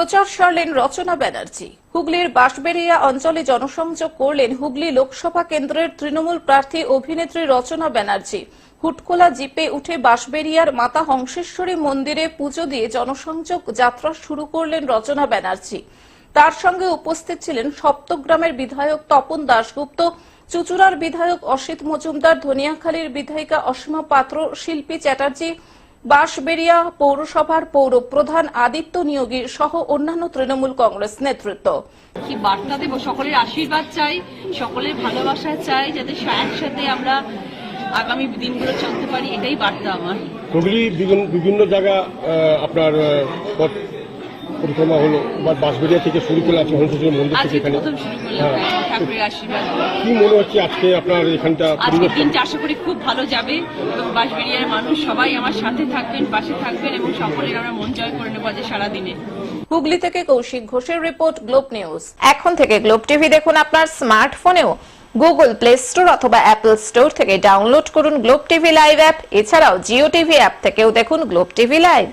প্রচার সারলেন রচনা ব্যানার্জি। হুগলির বাঁশবেড়িয়া অঞ্চলে জনসংযোগ করলেন হুগলি লোকসভা কেন্দ্রের তৃণমূল প্রার্থী অভিনেত্রী রচনা ব্যানার্জি। হুটকোলা জিপে উঠে বাঁশবেড়িয়ার মাতা হংসেশ্বরী মন্দিরে পুজো দিয়ে জনসংযোগ যাত্রা শুরু করলেন রচনা ব্যানার্জি। তার সঙ্গে উপস্থিত ছিলেন সপ্তগ্রামের বিধায়ক তপন দাশগুপ্ত, চুচুড়ার বিধায়ক অসিত মজুমদার, ধনিয়াখালীর বিধায়িকা অসীমা পাত্র, শিল্পী চ্যাটার্জি বাঁশবেড়িয়া পৌরসভার পৌর প্রধান আদিত্য নিয়োগী সহ অন্যান্য তৃণমূল কংগ্রেস নেতৃত্ব। কি বার্তা দেব? সকলের আশীর্বাদ চাই সকলের ভালোবাসা চাই যাতে একসাথে আমরা আগামী দিনগুলো চলতে পারি এটাই বার্তা আমার। হুগলি বিভিন্ন বিভিন্ন জায়গা আহ, আপনার পরিক্রমা হলো বা বাঁশবেড়িয়া থেকে শুরু করে আছে হংসেশ্বরী মন্দির থেকে এখানে। প্রথম শুরু করলাম হ্যাঁ। আশীর্বাদ। কি মনে হচ্ছে আজকে আপনার এখানটা আজকে পরিবেশ দিনটা আশা করি খুব ভালো যাবে এবং বাঁশবেড়িয়ার মানুষ সবাই আমার সাথে থাকবেন পাশে থাকবেন এবং সকলের আমরা মন জয় করে নেব আজ সারাদিনে। হুগলি থেকে কৌশিক ঘোষের রিপোর্ট গ্লোব নিউজ। এখন থেকে গ্লোব টিভি দেখুন আপনার স্মার্টফোনেও। গুগল প্লে স্টোর অথবা অ্যাপল স্টোর থেকে ডাউনলোড করুন গ্লোব টিভি লাইভ অ্যাপ। এছাড়াও জিও টিভি অ্যাপ থেকেও দেখুন গ্লোব টিভি লাইভ।